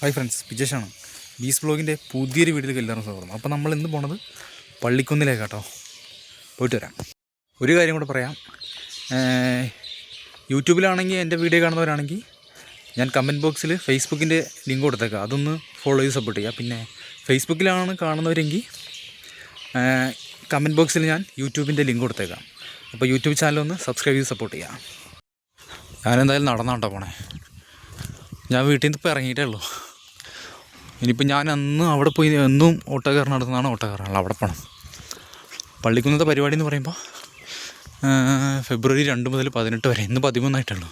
Hi friends വിജേഷാണ് ബീസ് ബ്ലോഗിന്റെ പുതിയൊരു വീട്ടിൽ എല്ലാവരും സ്വാഗതം. അപ്പോൾ നമ്മൾ ഇന്ന് പോണത് പള്ളിക്കുന്നിലേക്ക് കേട്ടോ പോയിട്ട് വരാം. ഒരു കാര്യം കൂടെ പറയാം. യൂട്യൂബിലാണെങ്കിൽ എന്റെ വീഡിയോ കാണുന്നവരാണെങ്കിൽ ഞാൻ കമന്റ് ബോക്സിൽ ഫേസ്ബുക്കിന്റെ ലിങ്ക് കൊടുത്തേക്കാം. അതൊന്ന് ഫോളോ ചെയ്ത് സപ്പോർട്ട് ചെയ്യുക പിന്നെ ഫേസ്ബുക്കിലാണ് കാണുന്നവരെങ്കിൽ കമന്റ് ബോക്സിൽ ഞാൻ യൂട്യൂബിന്റെ ലിങ്ക് കൊടുത്തേക്കാം. അപ്പോൾ യൂട്യൂബ് ചാനൽ ഒന്ന് സബ്സ്ക്രൈബ് ചെയ്ത് സപ്പോർട്ട് ചെയ്യാം. ഞാനെന്തായാലും നടന്നാട്ടോ പോണേ. ഞാൻ വീട്ടിൽ നിന്ന് ഇപ്പോൾ ഇറങ്ങിയിട്ടേ ഉള്ളൂ. ഇനിയിപ്പോൾ ഞാൻ അന്ന് അവിടെ പോയി എന്നും ഓട്ടോക്കാരൻ നടത്തുന്നതാണ് ഓട്ടോക്കാരനുള്ള അവിടെ പോകണം പള്ളിക്കുന്നത്തെ പരിപാടി എന്ന് പറയുമ്പോൾ ഫെബ്രുവരി രണ്ട് മുതൽ പതിനെട്ട് വരെ. ഇന്ന് പതിമൂന്നായിട്ടുള്ളൂ.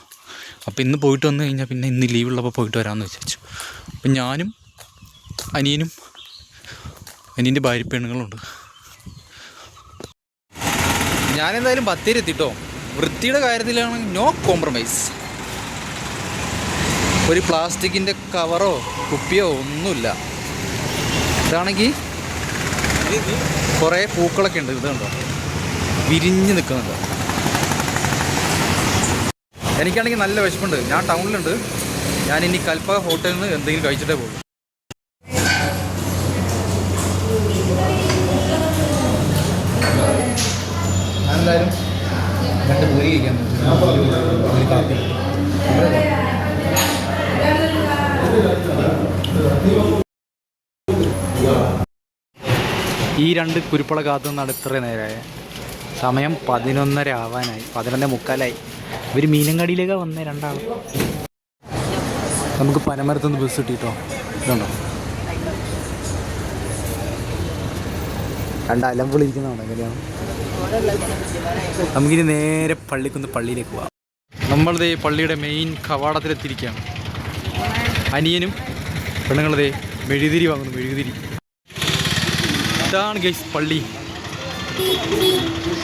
അപ്പോൾ ഇന്ന് പോയിട്ട് വന്നു കഴിഞ്ഞാൽ പിന്നെ ഇന്ന് ലീവുള്ളപ്പോൾ പോയിട്ട് വരാമെന്ന് വിചാരിച്ചു. അപ്പം ഞാനും അനിയനും അനിയന്റെ ഭാര്യ പെണ്ണുങ്ങളുണ്ട്. ഞാനെന്തായാലും ബത്തേരി എത്തിട്ടോ. വൃത്തിയുടെ കാര്യത്തിലാണെങ്കിൽ നോ കോംപ്രമൈസ് ഒരു പ്ലാസ്റ്റിക്കിന്റെ കവറോ കുപ്പിയോ ഒന്നുമില്ല. ഇതാണെങ്കിൽ കുറേ പൂക്കളൊക്കെ ഉണ്ട്. ഇത് കണ്ടോ? വിരിഞ്ഞ് നിൽക്കുന്നുണ്ട്. എനിക്കാണെങ്കിൽ നല്ല വിശപ്പുണ്ട്. ഞാൻ ടൗണിലുണ്ട്. ഞാൻ ഇനി കൽപ്പ ഹോട്ടലിൽ നിന്ന് എന്തെങ്കിലും കഴിച്ചിട്ടേ പോകും. ഞാനെന്തായാലും രണ്ട് പൂരി കഴിക്കാൻ ഈ രണ്ട് കുരുപ്പള കാത്തു നിന്നാണ് ഇത്ര നേരമായ സമയം പതിനൊന്നര ആവാനായി. പതിനൊന്നേ മുക്കാലായി. ഇവർ മീനങ്ങാടിയിലേക്കാണ് വന്നേ രണ്ടാൾ നമുക്ക് പനമരത്തുനിന്ന് ബസ് കിട്ടിട്ടോ? ഇതുണ്ടോ? രണ്ട് അലമ്പുകൾ ഇരിക്കുന്നതാണ് എങ്ങനെയാണ് നമുക്കിനി നേരെ പള്ളിക്കുന്ന് പള്ളിയിലേക്ക് പോവാം. നമ്മളിതേ പള്ളിയുടെ മെയിൻ കവാടത്തിലെത്തിയിരിക്കുകയാണ്. അനിയനും പെണ്ണുങ്ങളതേ മെഴുതിരി വാങ്ങുന്നു മെഴുതിരി ഇതാണ് ഗൈസ് പള്ളി.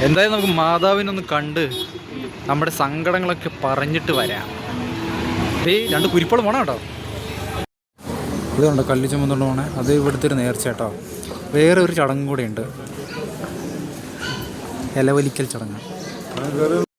എന്തായാലും നമുക്ക് മാതാവിനൊന്ന് കണ്ട് നമ്മുടെ സങ്കടങ്ങളൊക്കെ പറഞ്ഞിട്ട് വരാം. ഏയ് രണ്ട് കുരിപ്പളം വേണം കേട്ടോ. ഇതുണ്ട് കല്ല് ചുമന്നുകൊണ്ട് പോണേ. അത് ഇവിടുത്തെ ഒരു നേർച്ച കേട്ടോ. വേറെ ഒരു ചടങ്ങും കൂടെ ഉണ്ട്. ഇലവലിക്കൽ ചടങ്ങ്.